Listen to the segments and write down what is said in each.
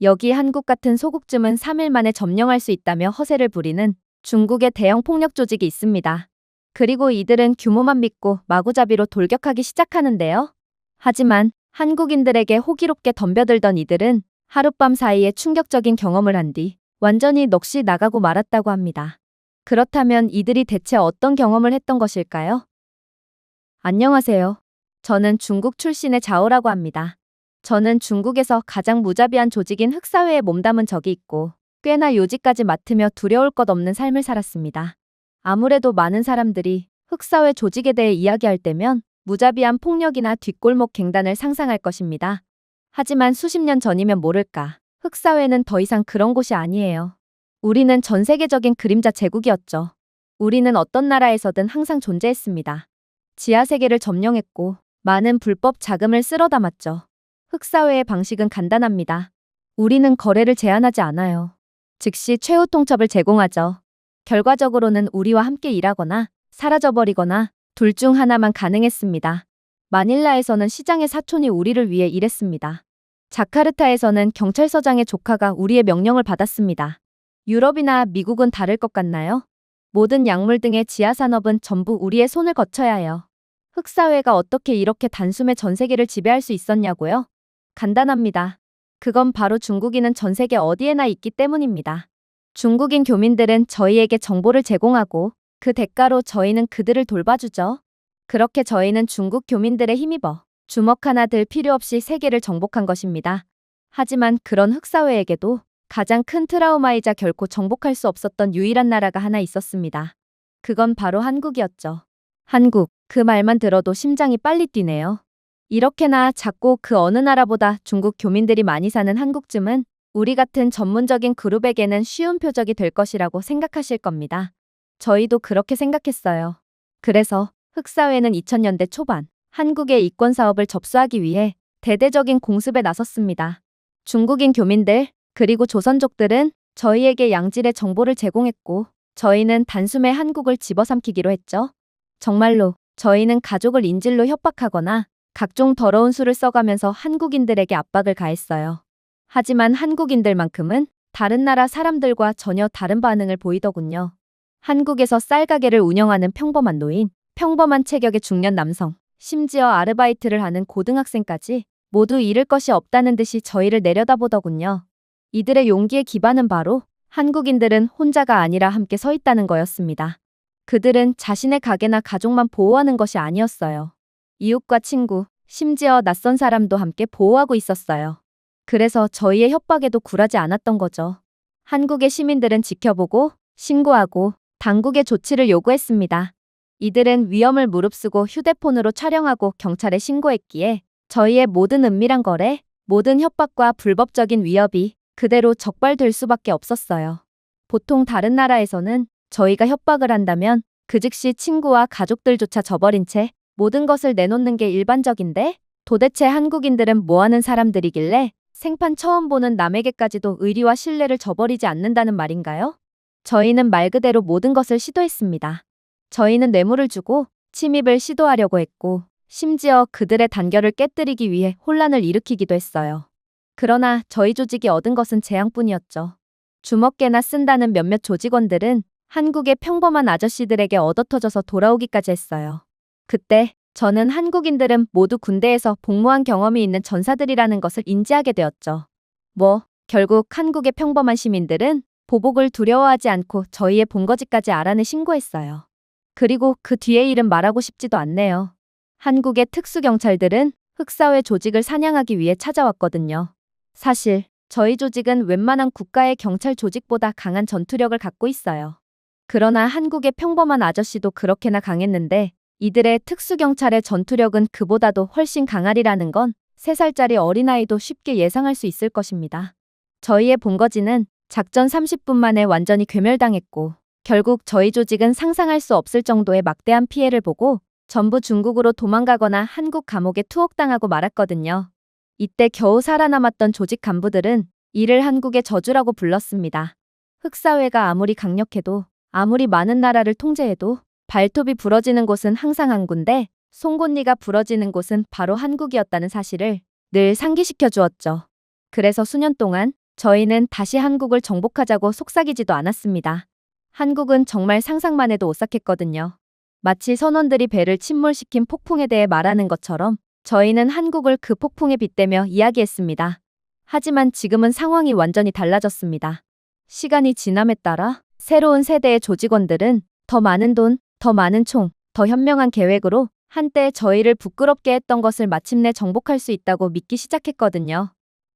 여기 한국 같은 소국쯤은 3일 만에 점령할 수 있다며 허세를 부리는 중국의 대형 폭력 조직이 있습니다. 그리고 이들은 규모만 믿고 마구잡이로 돌격하기 시작하는데요. 하지만 한국인들에게 호기롭게 덤벼들던 이들은 하룻밤 사이에 충격적인 경험을 한 뒤 완전히 넋이 나가고 말았다고 합니다. 그렇다면 이들이 대체 어떤 경험을 했던 것일까요? 안녕하세요. 저는 중국 출신의 자오라고 합니다. 저는 중국에서 가장 무자비한 조직인 흑사회에 몸담은 적이 있고 꽤나 요지까지 맡으며 두려울 것 없는 삶을 살았습니다. 아무래도 많은 사람들이 흑사회 조직에 대해 이야기할 때면 무자비한 폭력이나 뒷골목 갱단을 상상할 것입니다. 하지만 수십 년 전이면 모를까. 흑사회는 더 이상 그런 곳이 아니에요. 우리는 전 세계적인 그림자 제국이었죠. 우리는 어떤 나라에서든 항상 존재했습니다. 지하 세계를 점령했고 많은 불법 자금을 쓸어 담았죠. 흑사회의 방식은 간단합니다. 우리는 거래를 제한하지 않아요. 즉시 최후 통첩을 제공하죠. 결과적으로는 우리와 함께 일하거나 사라져버리거나 둘 중 하나만 가능했습니다. 마닐라에서는 시장의 사촌이 우리를 위해 일했습니다. 자카르타에서는 경찰서장의 조카가 우리의 명령을 받았습니다. 유럽이나 미국은 다를 것 같나요? 모든 약물 등의 지하 산업은 전부 우리의 손을 거쳐야 해요. 흑사회가 어떻게 이렇게 단숨에 전 세계를 지배할 수 있었냐고요? 간단합니다. 그건 바로 중국인은 전 세계 어디에나 있기 때문입니다. 중국인 교민들은 저희에게 정보를 제공하고 그 대가로 저희는 그들을 돌봐주죠. 그렇게 저희는 중국 교민들의 힘입어 주먹 하나 들 필요 없이 세계를 정복한 것입니다. 하지만 그런 흑사회에게도 가장 큰 트라우마이자 결코 정복할 수 없었던 유일한 나라가 하나 있었습니다. 그건 바로 한국이었죠. 한국, 그 말만 들어도 심장이 빨리 뛰네요. 이렇게나 작고 그 어느 나라보다 중국 교민들이 많이 사는 한국쯤은 우리 같은 전문적인 그룹에게는 쉬운 표적이 될 것이라고 생각하실 겁니다. 저희도 그렇게 생각했어요. 그래서 흑사회는 2000년대 초반 한국의 이권 사업을 접수하기 위해 대대적인 공습에 나섰습니다. 중국인 교민들, 그리고 조선족들은 저희에게 양질의 정보를 제공했고 저희는 단숨에 한국을 집어삼키기로 했죠. 정말로 저희는 가족을 인질로 협박하거나 각종 더러운 수를 써가면서 한국인들에게 압박을 가했어요. 하지만 한국인들만큼은 다른 나라 사람들과 전혀 다른 반응을 보이더군요. 한국에서 쌀 가게를 운영하는 평범한 노인, 평범한 체격의 중년 남성, 심지어 아르바이트를 하는 고등학생까지 모두 잃을 것이 없다는 듯이 저희를 내려다보더군요. 이들의 용기의 기반은 바로 한국인들은 혼자가 아니라 함께 서 있다는 거였습니다. 그들은 자신의 가게나 가족만 보호하는 것이 아니었어요. 이웃과 친구, 심지어 낯선 사람도 함께 보호하고 있었어요. 그래서 저희의 협박에도 굴하지 않았던 거죠. 한국의 시민들은 지켜보고 신고하고 당국의 조치를 요구했습니다. 이들은 위험을 무릅쓰고 휴대폰으로 촬영하고 경찰에 신고했기에 저희의 모든 은밀한 거래, 모든 협박과 불법적인 위협이 그대로 적발될 수밖에 없었어요. 보통 다른 나라에서는 저희가 협박을 한다면 그 즉시 친구와 가족들조차 저버린 채 모든 것을 내놓는 게 일반적인데 도대체 한국인들은 뭐 하는 사람들이길래 생판 처음 보는 남에게까지도 의리와 신뢰를 저버리지 않는다는 말인가요? 저희는 말 그대로 모든 것을 시도했습니다. 저희는 뇌물을 주고 침입을 시도하려고 했고 심지어 그들의 단결을 깨뜨리기 위해 혼란을 일으키기도 했어요. 그러나 저희 조직이 얻은 것은 재앙뿐이었죠. 주먹개나 쓴다는 몇몇 조직원들은 한국의 평범한 아저씨들에게 얻어터져서 돌아오기까지 했어요. 그때 저는 한국인들은 모두 군대에서 복무한 경험이 있는 전사들이라는 것을 인지하게 되었죠. 뭐, 결국 한국의 평범한 시민들은 보복을 두려워하지 않고 저희의 본거지까지 알아내 신고했어요. 그리고 그 뒤의 일은 말하고 싶지도 않네요. 한국의 특수경찰들은 흑사회 조직을 사냥하기 위해 찾아왔거든요. 사실 저희 조직은 웬만한 국가의 경찰 조직보다 강한 전투력을 갖고 있어요. 그러나 한국의 평범한 아저씨도 그렇게나 강했는데 이들의 특수경찰의 전투력은 그보다도 훨씬 강하리라는 건 3살짜리 어린아이도 쉽게 예상할 수 있을 것입니다. 저희의 본거지는 작전 30분 만에 완전히 괴멸당했고 결국 저희 조직은 상상할 수 없을 정도의 막대한 피해를 보고 전부 중국으로 도망가거나 한국 감옥에 투옥당하고 말았거든요. 이때 겨우 살아남았던 조직 간부들은 이를 한국의 저주라고 불렀습니다. 흑사회가 아무리 강력해도 아무리 많은 나라를 통제해도 발톱이 부러지는 곳은 항상 한 군데, 송곳니가 부러지는 곳은 바로 한국이었다는 사실을 늘 상기시켜 주었죠. 그래서 수년 동안 저희는 다시 한국을 정복하자고 속삭이지도 않았습니다. 한국은 정말 상상만 해도 오싹했거든요. 마치 선원들이 배를 침몰시킨 폭풍에 대해 말하는 것처럼 저희는 한국을 그 폭풍에 빗대며 이야기했습니다. 하지만 지금은 상황이 완전히 달라졌습니다. 시간이 지남에 따라 새로운 세대의 조직원들은 더 많은 돈, 더 많은 총, 더 현명한 계획으로 한때 저희를 부끄럽게 했던 것을 마침내 정복할 수 있다고 믿기 시작했거든요.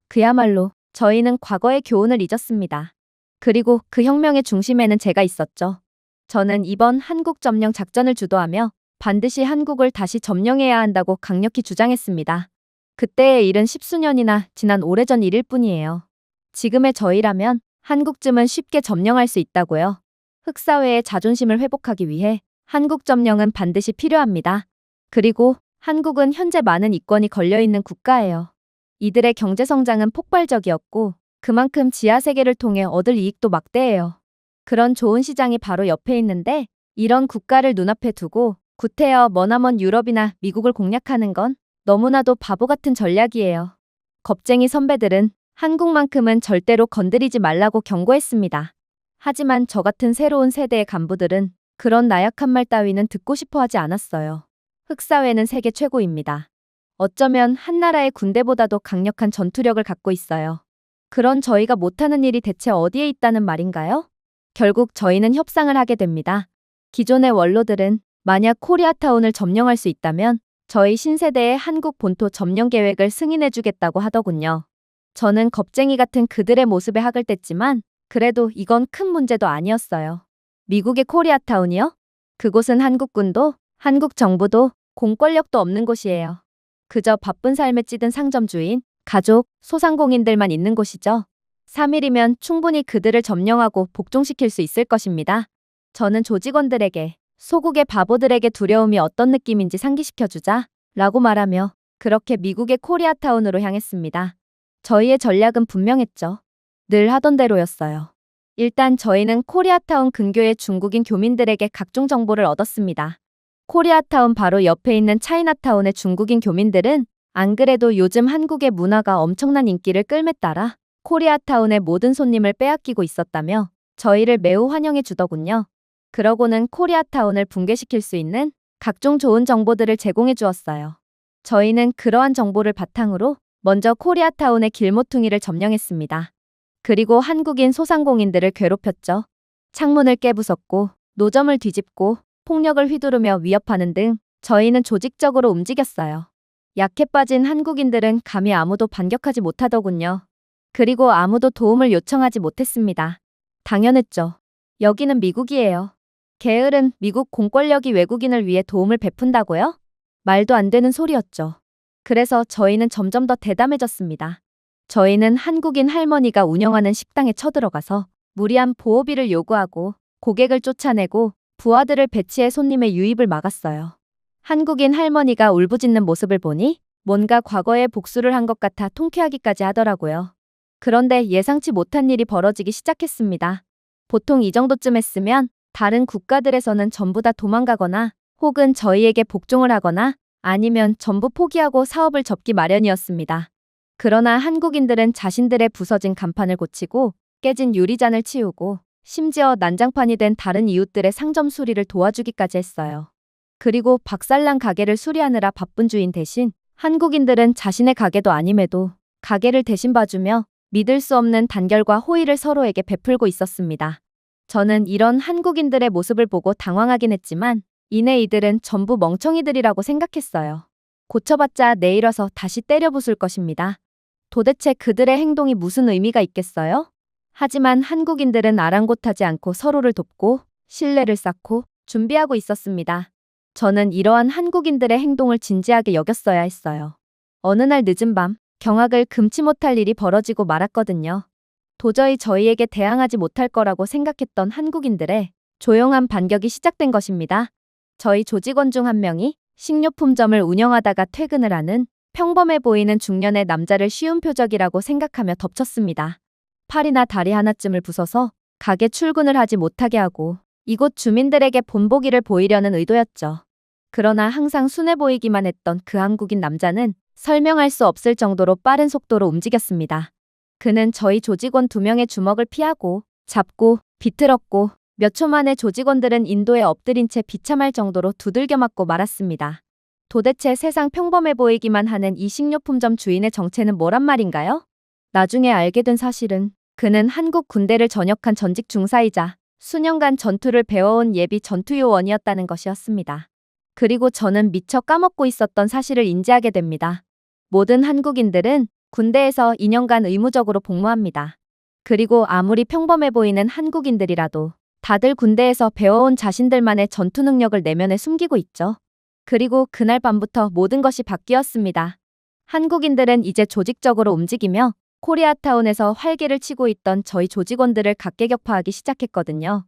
그야말로 저희는 과거의 교훈을 잊었습니다. 그리고 그 혁명의 중심에는 제가 있었죠. 저는 이번 한국 점령 작전을 주도하며 반드시 한국을 다시 점령해야 한다고 강력히 주장했습니다. 그때의 일은 십수년이나 지난 오래전 일일 뿐이에요. 지금의 저희라면 한국쯤은 쉽게 점령할 수 있다고요. 흑사회의 자존심을 회복하기 위해 한국 점령은 반드시 필요합니다. 그리고 한국은 현재 많은 이권이 걸려있는 국가예요. 이들의 경제 성장은 폭발적이었고 그만큼 지하 세계를 통해 얻을 이익도 막대해요. 그런 좋은 시장이 바로 옆에 있는데 이런 국가를 눈앞에 두고 구태여 머나먼 유럽이나 미국을 공략하는 건 너무나도 바보 같은 전략이에요. 겁쟁이 선배들은 한국만큼은 절대로 건드리지 말라고 경고했습니다. 하지만 저 같은 새로운 세대의 간부들은 그런 나약한 말 따위는 듣고 싶어 하지 않았어요. 흑사회는 세계 최고입니다. 어쩌면 한 나라의 군대보다도 강력한 전투력을 갖고 있어요. 그런 저희가 못하는 일이 대체 어디에 있다는 말인가요? 결국 저희는 협상을 하게 됩니다. 기존의 원로들은 만약 코리아타운을 점령할 수 있다면 저희 신세대의 한국 본토 점령 계획을 승인해주겠다고 하더군요. 저는 겁쟁이 같은 그들의 모습에 학을 뗐지만 그래도 이건 큰 문제도 아니었어요. 미국의 코리아타운이요? 그곳은 한국군도 한국 정부도 공권력도 없는 곳이에요. 그저 바쁜 삶에 찌든 상점 주인, 가족, 소상공인들만 있는 곳이죠. 3일이면 충분히 그들을 점령하고 복종시킬 수 있을 것입니다. 저는 조직원들에게 소국의 바보들에게 두려움이 어떤 느낌인지 상기시켜주자 라고 말하며 그렇게 미국의 코리아타운으로 향했습니다. 저희의 전략은 분명했죠. 늘 하던 대로였어요. 일단 저희는 코리아타운 근교의 중국인 교민들에게 각종 정보를 얻었습니다. 코리아타운 바로 옆에 있는 차이나타운의 중국인 교민들은 안 그래도 요즘 한국의 문화가 엄청난 인기를 끌매 따라 코리아타운의 모든 손님을 빼앗기고 있었다며 저희를 매우 환영해 주더군요. 그러고는 코리아타운을 붕괴시킬 수 있는 각종 좋은 정보들을 제공해 주었어요. 저희는 그러한 정보를 바탕으로 먼저 코리아타운의 길모퉁이를 점령했습니다. 그리고 한국인 소상공인들을 괴롭혔죠. 창문을 깨부쉈고 노점을 뒤집고 폭력을 휘두르며 위협하는 등 저희는 조직적으로 움직였어요. 약해 빠진 한국인들은 감히 아무도 반격하지 못하더군요. 그리고 아무도 도움을 요청하지 못했습니다. 당연했죠. 여기는 미국이에요. 게으른 미국 공권력이 외국인을 위해 도움을 베푼다고요? 말도 안 되는 소리였죠. 그래서 저희는 점점 더 대담해졌습니다. 저희는 한국인 할머니가 운영하는 식당에 쳐들어가서 무리한 보호비를 요구하고 고객을 쫓아내고 부하들을 배치해 손님의 유입을 막았어요. 한국인 할머니가 울부짖는 모습을 보니 뭔가 과거에 복수를 한 것 같아 통쾌하기까지 하더라고요. 그런데 예상치 못한 일이 벌어지기 시작했습니다. 보통 이 정도쯤 했으면 다른 국가들에서는 전부 다 도망가거나 혹은 저희에게 복종을 하거나 아니면 전부 포기하고 사업을 접기 마련이었습니다. 그러나 한국인들은 자신들의 부서진 간판을 고치고 깨진 유리잔을 치우고 심지어 난장판이 된 다른 이웃들의 상점 수리를 도와주기까지 했어요. 그리고 박살난 가게를 수리하느라 바쁜 주인 대신 한국인들은 자신의 가게도 아님에도 가게를 대신 봐주며 믿을 수 없는 단결과 호의를 서로에게 베풀고 있었습니다. 저는 이런 한국인들의 모습을 보고 당황하긴 했지만 이내 이들은 전부 멍청이들이라고 생각했어요. 고쳐봤자 내일 와서 다시 때려 부술 것입니다. 도대체 그들의 행동이 무슨 의미가 있겠어요? 하지만 한국인들은 아랑곳하지 않고 서로를 돕고 신뢰를 쌓고 준비하고 있었습니다. 저는 이러한 한국인들의 행동을 진지하게 여겼어야 했어요. 어느 날 늦은 밤, 경악을 금치 못할 일이 벌어지고 말았거든요. 도저히 저희에게 대항하지 못할 거라고 생각했던 한국인들의 조용한 반격이 시작된 것입니다. 저희 조직원 중 한 명이 식료품점을 운영하다가 퇴근을 하는 평범해 보이는 중년의 남자를 쉬운 표적이라고 생각하며 덮쳤습니다. 팔이나 다리 하나쯤을 부숴서 가게 출근을 하지 못하게 하고 이곳 주민들에게 본보기를 보이려는 의도였죠. 그러나 항상 순해 보이기만 했던 그 한국인 남자는 설명할 수 없을 정도로 빠른 속도로 움직였습니다. 그는 저희 조직원 두 명의 주먹을 피하고 잡고 비틀었고 몇 초 만에 조직원들은 인도에 엎드린 채 비참할 정도로 두들겨 맞고 말았습니다. 도대체 세상 평범해 보이기만 하는 이 식료품점 주인의 정체는 뭐란 말인가요? 나중에 알게 된 사실은 그는 한국 군대를 전역한 전직 중사이자 수년간 전투를 배워온 예비 전투요원이었다는 것이었습니다. 그리고 저는 미처 까먹고 있었던 사실을 인지하게 됩니다. 모든 한국인들은 군대에서 2년간 의무적으로 복무합니다. 그리고 아무리 평범해 보이는 한국인들이라도 다들 군대에서 배워온 자신들만의 전투 능력을 내면에 숨기고 있죠. 그리고 그날 밤부터 모든 것이 바뀌었습니다. 한국인들은 이제 조직적으로 움직이며 코리아타운에서 활개를 치고 있던 저희 조직원들을 각계격파하기 시작했거든요.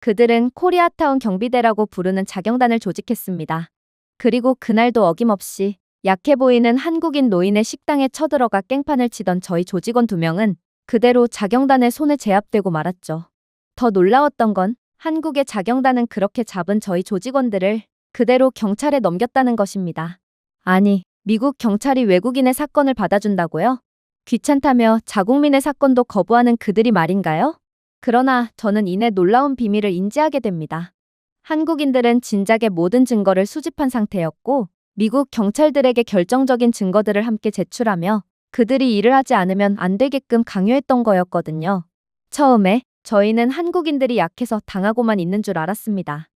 그들은 코리아타운 경비대라고 부르는 자경단을 조직했습니다. 그리고 그날도 어김없이 약해 보이는 한국인 노인의 식당에 쳐들어가 깽판을 치던 저희 조직원 두 명은 그대로 자경단의 손에 제압되고 말았죠. 더 놀라웠던 건 한국의 자경단은 그렇게 잡은 저희 조직원들을 그대로 경찰에 넘겼다는 것입니다. 아니, 미국 경찰이 외국인의 사건을 받아준다고요? 귀찮다며 자국민의 사건도 거부하는 그들이 말인가요? 그러나 저는 이내 놀라운 비밀을 인지하게 됩니다. 한국인들은 진작에 모든 증거를 수집한 상태였고 미국 경찰들에게 결정적인 증거들을 함께 제출하며 그들이 일을 하지 않으면 안 되게끔 강요했던 거였거든요. 처음에 저희는 한국인들이 약해서 당하고만 있는 줄 알았습니다.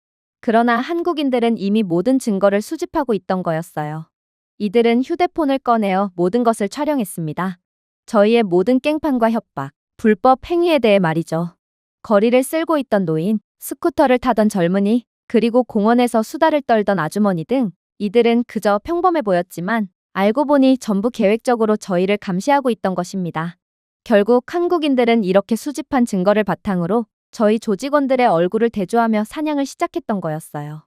그러나 한국인들은 이미 모든 증거를 수집하고 있던 거였어요. 이들은 휴대폰을 꺼내어 모든 것을 촬영했습니다. 저희의 모든 깽판과 협박, 불법 행위에 대해 말이죠. 거리를 쓸고 있던 노인, 스쿠터를 타던 젊은이, 그리고 공원에서 수다를 떨던 아주머니 등 이들은 그저 평범해 보였지만 알고 보니 전부 계획적으로 저희를 감시하고 있던 것입니다. 결국 한국인들은 이렇게 수집한 증거를 바탕으로 저희 조직원들의 얼굴을 대조하며 사냥을 시작했던 거였어요.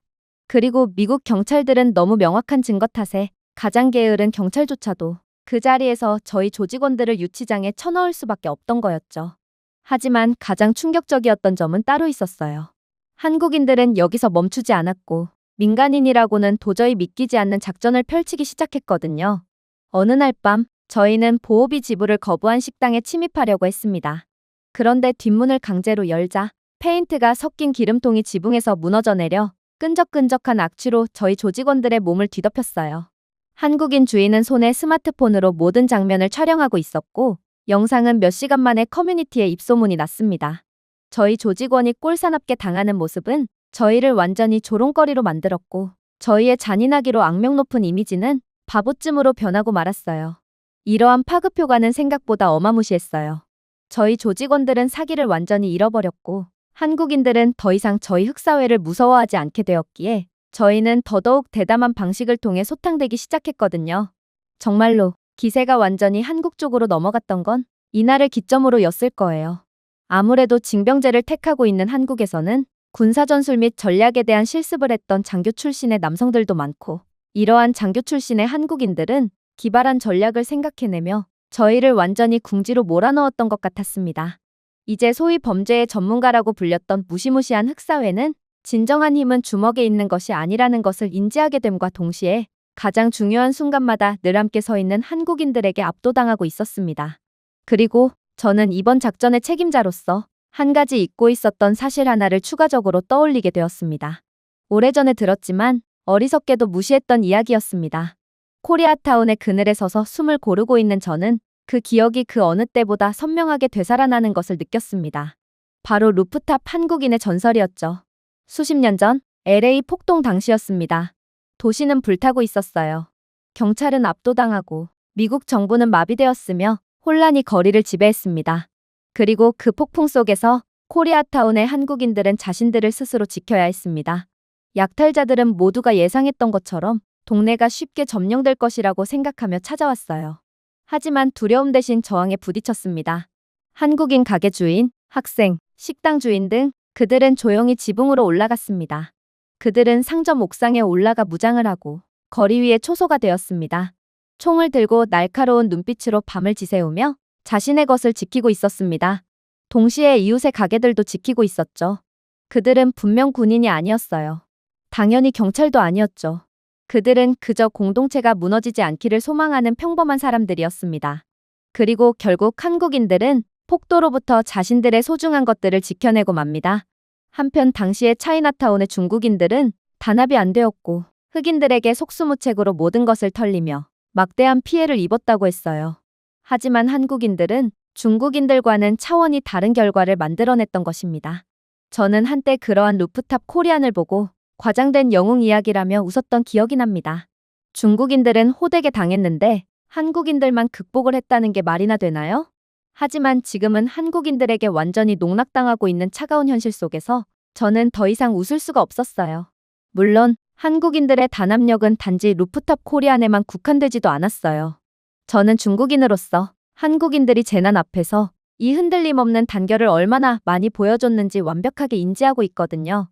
그리고 미국 경찰들은 너무 명확한 증거 탓에 가장 게으른 경찰조차도 그 자리에서 저희 조직원들을 유치장에 쳐넣을 수밖에 없던 거였죠. 하지만 가장 충격적이었던 점은 따로 있었어요. 한국인들은 여기서 멈추지 않았고 민간인이라고는 도저히 믿기지 않는 작전을 펼치기 시작했거든요. 어느 날 밤 저희는 보호비 지불을 거부한 식당에 침입하려고 했습니다. 그런데 뒷문을 강제로 열자 페인트가 섞인 기름통이 지붕에서 무너져 내려 끈적끈적한 악취로 저희 조직원들의 몸을 뒤덮였어요. 한국인 주인은 손에 스마트폰으로 모든 장면을 촬영하고 있었고 영상은 몇 시간 만에 커뮤니티에 입소문이 났습니다. 저희 조직원이 꼴사납게 당하는 모습은 저희를 완전히 조롱거리로 만들었고 저희의 잔인하기로 악명 높은 이미지는 바보쯤으로 변하고 말았어요. 이러한 파급 효과는 생각보다 어마무시했어요. 저희 조직원들은 사기를 완전히 잃어버렸고 한국인들은 더 이상 저희 흑사회를 무서워하지 않게 되었기에 저희는 더더욱 대담한 방식을 통해 소탕되기 시작했거든요. 정말로 기세가 완전히 한국 쪽으로 넘어갔던 건 이날을 기점으로 였을 거예요. 아무래도 징병제를 택하고 있는 한국에서는 군사전술 및 전략에 대한 실습을 했던 장교 출신의 남성들도 많고 이러한 장교 출신의 한국인들은 기발한 전략을 생각해내며 저희를 완전히 궁지로 몰아넣었던 것 같았습니다. 이제 소위 범죄의 전문가라고 불렸던 무시무시한 흑사회는 진정한 힘은 주먹에 있는 것이 아니라는 것을 인지하게 됨과 동시에 가장 중요한 순간마다 늘 함께 서 있는 한국인들에게 압도당하고 있었습니다. 그리고 저는 이번 작전의 책임자로서 한 가지 잊고 있었던 사실 하나를 추가적으로 떠올리게 되었습니다. 오래전에 들었지만 어리석게도 무시했던 이야기였습니다. 코리아타운의 그늘에 서서 숨을 고르고 있는 저는 그 기억이 그 어느 때보다 선명하게 되살아나는 것을 느꼈습니다. 바로 루프탑 한국인의 전설이었죠. 수십 년 전 LA 폭동 당시였습니다. 도시는 불타고 있었어요. 경찰은 압도당하고 미국 정부는 마비되었으며 혼란이 거리를 지배했습니다. 그리고 그 폭풍 속에서 코리아타운의 한국인들은 자신들을 스스로 지켜야 했습니다. 약탈자들은 모두가 예상했던 것처럼 동네가 쉽게 점령될 것이라고 생각하며 찾아왔어요. 하지만 두려움 대신 저항에 부딪혔습니다. 한국인 가게 주인, 학생, 식당 주인 등 그들은 조용히 지붕으로 올라갔습니다. 그들은 상점 옥상에 올라가 무장을 하고 거리 위에 초소가 되었습니다. 총을 들고 날카로운 눈빛으로 밤을 지새우며 자신의 것을 지키고 있었습니다. 동시에 이웃의 가게들도 지키고 있었죠. 그들은 분명 군인이 아니었어요. 당연히 경찰도 아니었죠. 그들은 그저 공동체가 무너지지 않기를 소망하는 평범한 사람들이었습니다. 그리고 결국 한국인들은 폭도로부터 자신들의 소중한 것들을 지켜내고 맙니다. 한편 당시의 차이나타운의 중국인들은 단합이 안 되었고 흑인들에게 속수무책으로 모든 것을 털리며 막대한 피해를 입었다고 했어요. 하지만 한국인들은 중국인들과는 차원이 다른 결과를 만들어냈던 것입니다. 저는 한때 그러한 루프탑 코리안을 보고 과장된 영웅 이야기라며 웃었던 기억이 납니다. 중국인들은 호되게 당했는데 한국인들만 극복을 했다는 게 말이나 되나요? 하지만 지금은 한국인들에게 완전히 농락당하고 있는 차가운 현실 속에서 저는 더 이상 웃을 수가 없었어요. 물론 한국인들의 단합력은 단지 루프탑 코리안에만 국한되지도 않았어요. 저는 중국인으로서 한국인들이 재난 앞에서 이 흔들림 없는 단결을 얼마나 많이 보여줬는지 완벽하게 인지하고 있거든요.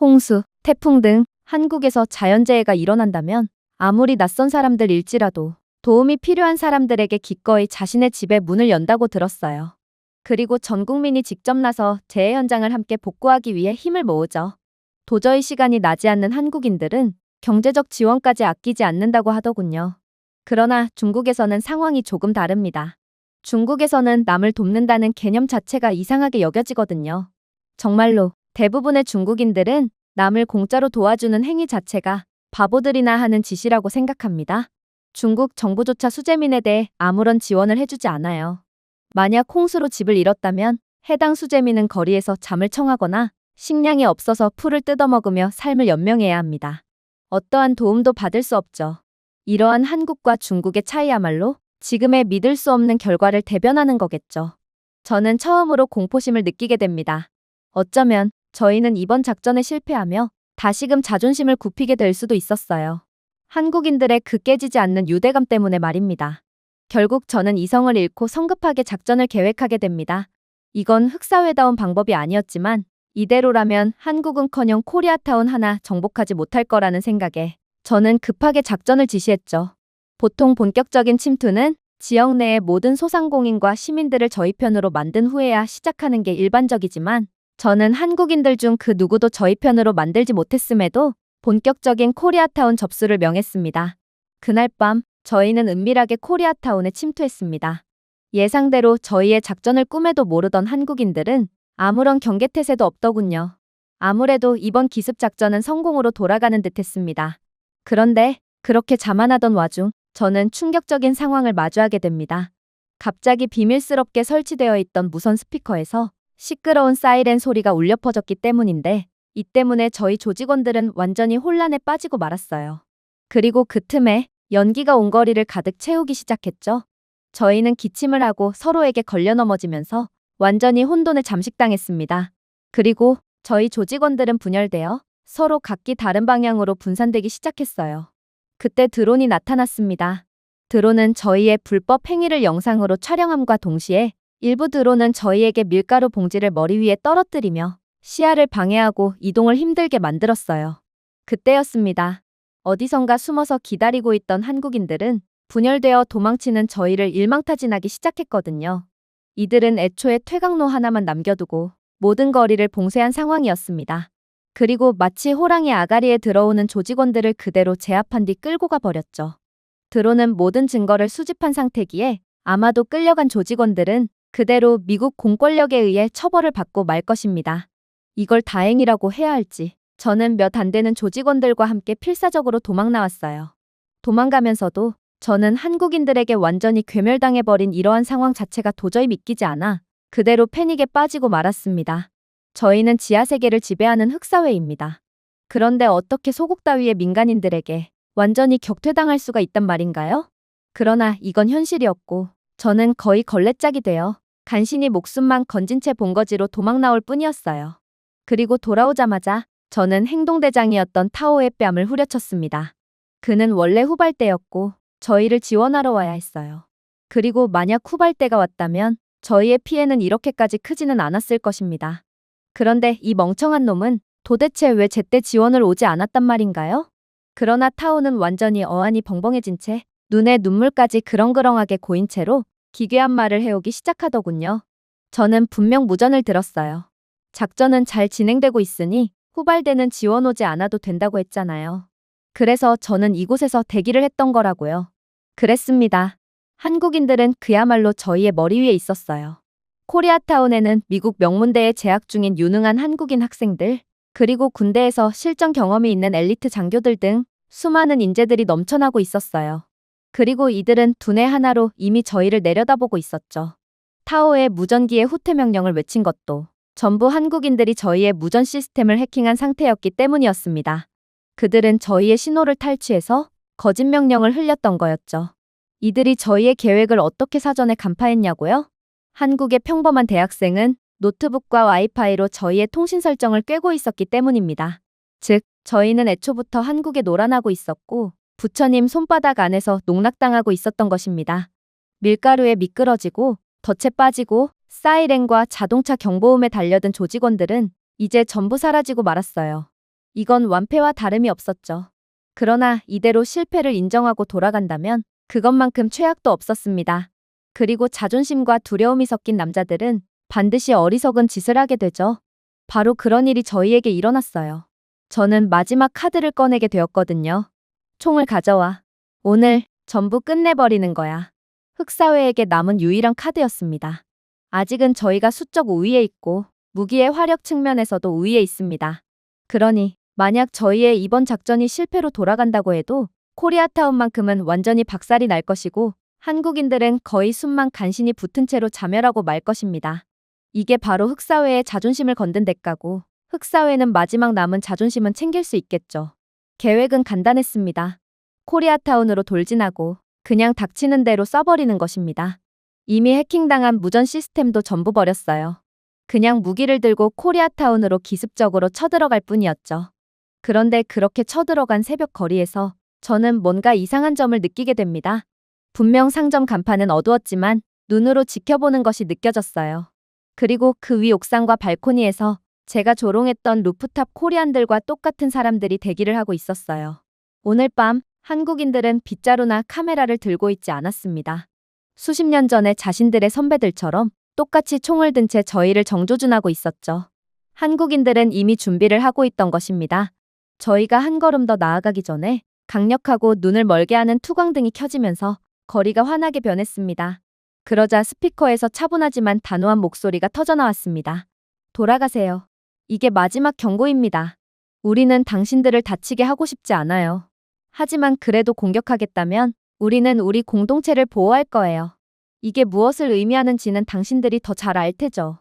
홍수, 태풍 등 한국에서 자연재해가 일어난다면 아무리 낯선 사람들일지라도 도움이 필요한 사람들에게 기꺼이 자신의 집에 문을 연다고 들었어요. 그리고 전 국민이 직접 나서 재해 현장을 함께 복구하기 위해 힘을 모으죠. 도저히 시간이 나지 않는 한국인들은 경제적 지원까지 아끼지 않는다고 하더군요. 그러나 중국에서는 상황이 조금 다릅니다. 중국에서는 남을 돕는다는 개념 자체가 이상하게 여겨지거든요. 정말로 대부분의 중국인들은 남을 공짜로 도와주는 행위 자체가 바보들이나 하는 짓이라고 생각합니다. 중국 정부조차 수재민에 대해 아무런 지원을 해주지 않아요. 만약 홍수로 집을 잃었다면 해당 수재민은 거리에서 잠을 청하거나 식량이 없어서 풀을 뜯어먹으며 삶을 연명해야 합니다. 어떠한 도움도 받을 수 없죠. 이러한 한국과 중국의 차이야말로 지금의 믿을 수 없는 결과를 대변하는 거겠죠. 저는 처음으로 공포심을 느끼게 됩니다. 어쩌면 저희는 이번 작전에 실패하며 다시금 자존심을 굽히게 될 수도 있었어요. 한국인들의 그 깨지지 않는 유대감 때문에 말입니다. 결국 저는 이성을 잃고 성급하게 작전을 계획하게 됩니다. 이건 흑사회다운 방법이 아니었지만 이대로라면 한국은커녕 코리아타운 하나 정복하지 못할 거라는 생각에 저는 급하게 작전을 지시했죠. 보통 본격적인 침투는 지역 내의 모든 소상공인과 시민들을 저희 편으로 만든 후에야 시작하는 게 일반적이지만 저는 한국인들 중 그 누구도 저희 편으로 만들지 못했음에도 본격적인 코리아타운 접수를 명했습니다. 그날 밤 저희는 은밀하게 코리아타운에 침투했습니다. 예상대로 저희의 작전을 꿈에도 모르던 한국인들은 아무런 경계태세도 없더군요. 아무래도 이번 기습 작전은 성공으로 돌아가는 듯 했습니다. 그런데 그렇게 자만하던 와중 저는 충격적인 상황을 마주하게 됩니다. 갑자기 비밀스럽게 설치되어 있던 무선 스피커에서 시끄러운 사이렌 소리가 울려 퍼졌기 때문인데 이 때문에 저희 조직원들은 완전히 혼란에 빠지고 말았어요. 그리고 그 틈에 연기가 온 거리를 가득 채우기 시작했죠. 저희는 기침을 하고 서로에게 걸려 넘어지면서 완전히 혼돈에 잠식당했습니다. 그리고 저희 조직원들은 분열되어 서로 각기 다른 방향으로 분산되기 시작했어요. 그때 드론이 나타났습니다. 드론은 저희의 불법 행위를 영상으로 촬영함과 동시에 일부 드론은 저희에게 밀가루 봉지를 머리 위에 떨어뜨리며 시야를 방해하고 이동을 힘들게 만들었어요. 그때였습니다. 어디선가 숨어서 기다리고 있던 한국인들은 분열되어 도망치는 저희를 일망타진하기 시작했거든요. 이들은 애초에 퇴각로 하나만 남겨두고 모든 거리를 봉쇄한 상황이었습니다. 그리고 마치 호랑이 아가리에 들어오는 조직원들을 그대로 제압한 뒤 끌고 가버렸죠. 드론은 모든 증거를 수집한 상태기에 아마도 끌려간 조직원들은 그대로 미국 공권력에 의해 처벌을 받고 말 것입니다. 이걸 다행이라고 해야 할지 저는 몇 안 되는 조직원들과 함께 필사적으로 도망 나왔어요. 도망가면서도 저는 한국인들에게 완전히 괴멸당해버린 이러한 상황 자체가 도저히 믿기지 않아 그대로 패닉에 빠지고 말았습니다. 저희는 지하세계를 지배하는 흑사회입니다. 그런데 어떻게 소국 따위의 민간인들에게 완전히 격퇴당할 수가 있단 말인가요? 그러나 이건 현실이었고 저는 거의 걸레짝이 되어 간신히 목숨만 건진 채 본거지로 도망 나올 뿐이었어요. 그리고 돌아오자마자 저는 행동대장이었던 타오의 뺨을 후려쳤습니다. 그는 원래 후발대였고 저희를 지원하러 와야 했어요. 그리고 만약 후발대가 왔다면 저희의 피해는 이렇게까지 크지는 않았을 것입니다. 그런데 이 멍청한 놈은 도대체 왜 제때 지원을 오지 않았단 말인가요? 그러나 타오는 완전히 어안이 벙벙해진 채 눈에 눈물까지 그렁그렁하게 고인 채로 기괴한 말을 해오기 시작하더군요. 저는 분명 무전을 들었어요. 작전은 잘 진행되고 있으니 후발대는 지원 오지 않아도 된다고 했잖아요. 그래서 저는 이곳에서 대기를 했던 거라고요. 그랬습니다. 한국인들은 그야말로 저희의 머리 위에 있었어요. 코리아타운에는 미국 명문대에 재학 중인 유능한 한국인 학생들, 그리고 군대에서 실전 경험이 있는 엘리트 장교들 등 수많은 인재들이 넘쳐나고 있었어요. 그리고 이들은 두뇌 하나로 이미 저희를 내려다보고 있었죠. 타오의 무전기의 후퇴 명령을 외친 것도 전부 한국인들이 저희의 무전 시스템을 해킹한 상태였기 때문이었습니다. 그들은 저희의 신호를 탈취해서 거짓 명령을 흘렸던 거였죠. 이들이 저희의 계획을 어떻게 사전에 간파했냐고요? 한국의 평범한 대학생은 노트북과 와이파이로 저희의 통신 설정을 꿰고 있었기 때문입니다. 즉, 저희는 애초부터 한국에 노란하고 있었고, 부처님 손바닥 안에서 농락당하고 있었던 것입니다. 밀가루에 미끄러지고, 덫에 빠지고, 사이렌과 자동차 경보음에 달려든 조직원들은 이제 전부 사라지고 말았어요. 이건 완패와 다름이 없었죠. 그러나 이대로 실패를 인정하고 돌아간다면 그것만큼 최악도 없었습니다. 그리고 자존심과 두려움이 섞인 남자들은 반드시 어리석은 짓을 하게 되죠. 바로 그런 일이 저희에게 일어났어요. 저는 마지막 카드를 꺼내게 되었거든요. 총을 가져와. 오늘 전부 끝내버리는 거야. 흑사회에게 남은 유일한 카드였습니다. 아직은 저희가 수적 우위에 있고 무기의 화력 측면에서도 우위에 있습니다. 그러니 만약 저희의 이번 작전이 실패로 돌아간다고 해도 코리아타운만큼은 완전히 박살이 날 것이고 한국인들은 거의 숨만 간신히 붙은 채로 자멸하고 말 것입니다. 이게 바로 흑사회의 자존심을 건든 대가고 흑사회는 마지막 남은 자존심은 챙길 수 있겠죠. 계획은 간단했습니다. 코리아타운으로 돌진하고 그냥 닥치는 대로 써버리는 것입니다. 이미 해킹당한 무전 시스템도 전부 버렸어요. 그냥 무기를 들고 코리아타운으로 기습적으로 쳐들어갈 뿐이었죠. 그런데 그렇게 쳐들어간 새벽 거리에서 저는 뭔가 이상한 점을 느끼게 됩니다. 분명 상점 간판은 어두웠지만 눈으로 지켜보는 것이 느껴졌어요. 그리고 그 위 옥상과 발코니에서 제가 조롱했던 루프탑 코리안들과 똑같은 사람들이 대기를 하고 있었어요. 오늘 밤 한국인들은 빗자루나 카메라를 들고 있지 않았습니다. 수십 년 전에 자신들의 선배들처럼 똑같이 총을 든 채 저희를 정조준하고 있었죠. 한국인들은 이미 준비를 하고 있던 것입니다. 저희가 한 걸음 더 나아가기 전에 강력하고 눈을 멀게 하는 투광등이 켜지면서 거리가 환하게 변했습니다. 그러자 스피커에서 차분하지만 단호한 목소리가 터져나왔습니다. 돌아가세요. 이게 마지막 경고입니다. 우리는 당신들을 다치게 하고 싶지 않아요. 하지만 그래도 공격하겠다면 우리는 우리 공동체를 보호할 거예요. 이게 무엇을 의미하는지는 당신들이 더 잘 알 테죠.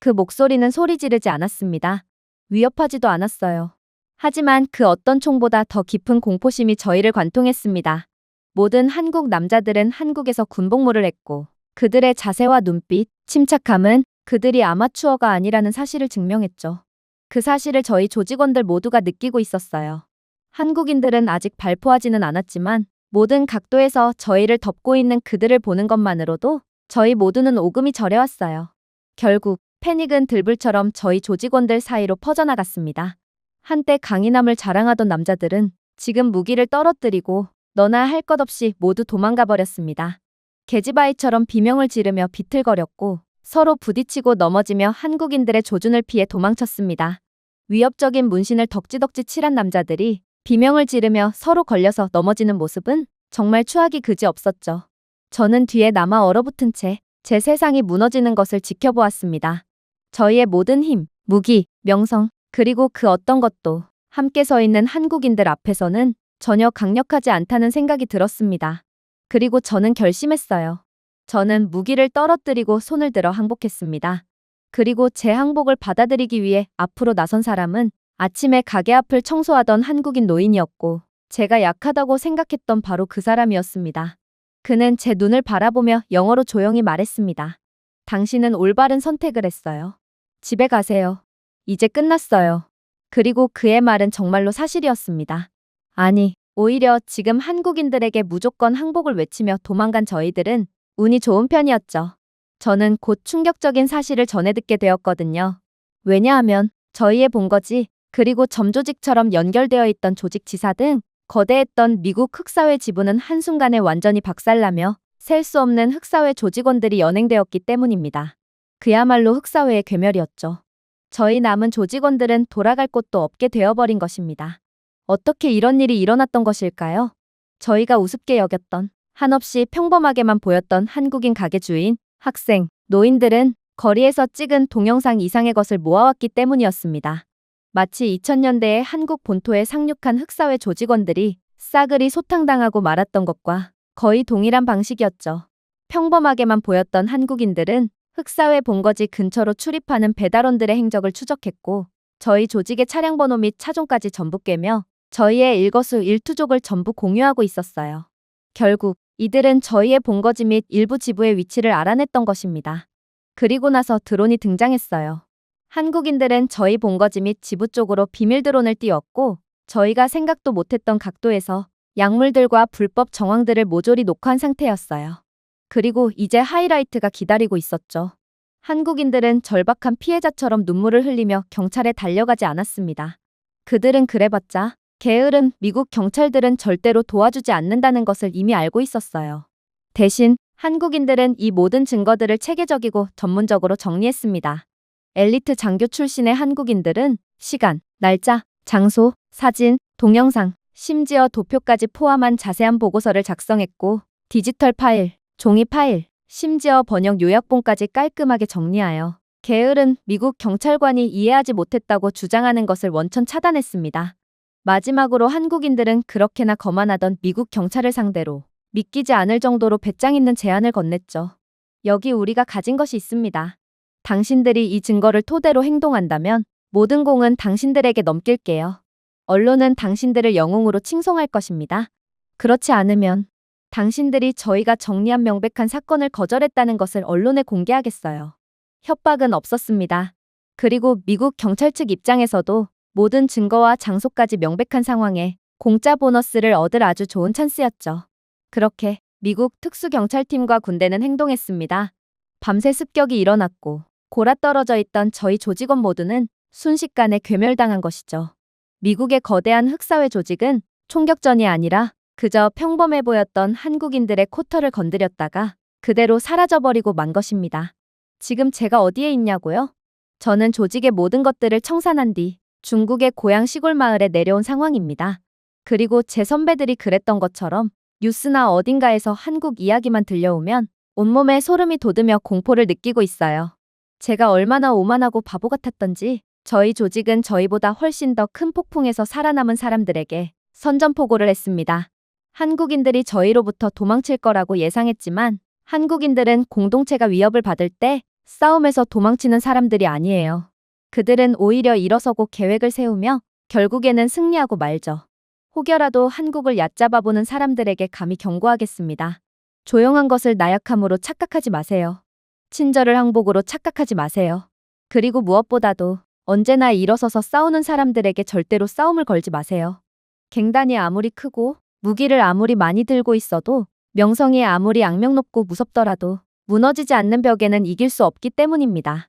그 목소리는 소리 지르지 않았습니다. 위협하지도 않았어요. 하지만 그 어떤 총보다 더 깊은 공포심이 저희를 관통했습니다. 모든 한국 남자들은 한국에서 군복무를 했고 그들의 자세와 눈빛, 침착함은 그들이 아마추어가 아니라는 사실을 증명했죠. 그 사실을 저희 조직원들 모두가 느끼고 있었어요. 한국인들은 아직 발포하지는 않았지만 모든 각도에서 저희를 덮고 있는 그들을 보는 것만으로도 저희 모두는 오금이 저려왔어요. 결국 패닉은 들불처럼 저희 조직원들 사이로 퍼져나갔습니다. 한때 강인함을 자랑하던 남자들은 지금 무기를 떨어뜨리고 너나 할 것 없이 모두 도망가 버렸습니다. 계지바이처럼 비명을 지르며 비틀거렸고 서로 부딪히고 넘어지며 한국인들의 조준을 피해 도망쳤습니다. 위협적인 문신을 덕지덕지 칠한 남자들이 비명을 지르며 서로 걸려서 넘어지는 모습은 정말 추하기 그지 없었죠. 저는 뒤에 남아 얼어붙은 채 제 세상이 무너지는 것을 지켜보았습니다. 저희의 모든 힘, 무기, 명성, 그리고 그 어떤 것도 함께 서 있는 한국인들 앞에서는 전혀 강력하지 않다는 생각이 들었습니다. 그리고 저는 결심했어요. 저는 무기를 떨어뜨리고 손을 들어 항복했습니다. 그리고 제 항복을 받아들이기 위해 앞으로 나선 사람은 아침에 가게 앞을 청소하던 한국인 노인이었고 제가 약하다고 생각했던 바로 그 사람이었습니다. 그는 제 눈을 바라보며 영어로 조용히 말했습니다. 당신은 올바른 선택을 했어요. 집에 가세요. 이제 끝났어요. 그리고 그의 말은 정말로 사실이었습니다. 아니, 오히려 지금 한국인들에게 무조건 항복을 외치며 도망간 저희들은 운이 좋은 편이었죠. 저는 곧 충격적인 사실을 전해 듣게 되었거든요. 왜냐하면 저희의 본거지 그리고 점조직처럼 연결되어 있던 조직 지사 등 거대했던 미국 흑사회 지부는 한순간에 완전히 박살나며 셀 수 없는 흑사회 조직원들이 연행되었기 때문입니다. 그야말로 흑사회의 괴멸이었죠. 저희 남은 조직원들은 돌아갈 곳도 없게 되어버린 것입니다. 어떻게 이런 일이 일어났던 것일까요? 저희가 우습게 여겼던 한없이 평범하게만 보였던 한국인 가게 주인, 학생, 노인들은 거리에서 찍은 동영상 이상의 것을 모아왔기 때문이었습니다. 마치 2000년대에 한국 본토에 상륙한 흑사회 조직원들이 싸그리 소탕당하고 말았던 것과 거의 동일한 방식이었죠. 평범하게만 보였던 한국인들은 흑사회 본거지 근처로 출입하는 배달원들의 행적을 추적했고 저희 조직의 차량 번호 및 차종까지 전부 꿰며 저희의 일거수 일투족을 전부 공유하고 있었어요. 결국 이들은 저희의 본거지 및 일부 지부의 위치를 알아냈던 것입니다. 그리고 나서 드론이 등장했어요. 한국인들은 저희 본거지 및 지부 쪽으로 비밀 드론을 띄웠고 저희가 생각도 못했던 각도에서 약물들과 불법 정황들을 모조리 녹화한 상태였어요. 그리고 이제 하이라이트가 기다리고 있었죠. 한국인들은 절박한 피해자처럼 눈물을 흘리며 경찰에 달려가지 않았습니다. 그들은 그래봤자 게으른 미국 경찰들은 절대로 도와주지 않는다는 것을 이미 알고 있었어요. 대신 한국인들은 이 모든 증거들을 체계적이고 전문적으로 정리했습니다. 엘리트 장교 출신의 한국인들은 시간, 날짜, 장소, 사진, 동영상, 심지어 도표까지 포함한 자세한 보고서를 작성했고 디지털 파일, 종이 파일, 심지어 번역 요약본까지 깔끔하게 정리하여 게으른 미국 경찰관이 이해하지 못했다고 주장하는 것을 원천 차단했습니다. 마지막으로 한국인들은 그렇게나 거만하던 미국 경찰을 상대로 믿기지 않을 정도로 배짱 있는 제안을 건넸죠. 여기 우리가 가진 것이 있습니다. 당신들이 이 증거를 토대로 행동한다면 모든 공은 당신들에게 넘길게요. 언론은 당신들을 영웅으로 칭송할 것입니다. 그렇지 않으면 당신들이 저희가 정리한 명백한 사건을 거절했다는 것을 언론에 공개하겠어요. 협박은 없었습니다. 그리고 미국 경찰 측 입장에서도 모든 증거와 장소까지 명백한 상황에 공짜 보너스를 얻을 아주 좋은 찬스였죠. 그렇게 미국 특수경찰팀과 군대는 행동했습니다. 밤새 습격이 일어났고 골아 떨어져 있던 저희 조직원 모두는 순식간에 괴멸당한 것이죠. 미국의 거대한 흑사회 조직은 총격전이 아니라 그저 평범해 보였던 한국인들의 코터를 건드렸다가 그대로 사라져버리고 만 것입니다. 지금 제가 어디에 있냐고요? 저는 조직의 모든 것들을 청산한 뒤 중국의 고향 시골 마을에 내려온 상황입니다. 그리고 제 선배들이 그랬던 것처럼 뉴스나 어딘가에서 한국 이야기만 들려오면 온몸에 소름이 돋으며 공포를 느끼고 있어요. 제가 얼마나 오만하고 바보 같았던지 저희 조직은 저희보다 훨씬 더 큰 폭풍에서 살아남은 사람들에게 선전포고를 했습니다. 한국인들이 저희로부터 도망칠 거라고 예상했지만 한국인들은 공동체가 위협을 받을 때 싸움에서 도망치는 사람들이 아니에요. 그들은 오히려 일어서고 계획을 세우며 결국에는 승리하고 말죠. 혹여라도 한국을 얕잡아 보는 사람들에게 감히 경고하겠습니다. 조용한 것을 나약함으로 착각하지 마세요. 친절을 항복으로 착각하지 마세요. 그리고 무엇보다도 언제나 일어서서 싸우는 사람들에게 절대로 싸움을 걸지 마세요. 갱단이 아무리 크고 무기를 아무리 많이 들고 있어도 명성이 아무리 악명 높고 무섭더라도 무너지지 않는 벽에는 이길 수 없기 때문입니다.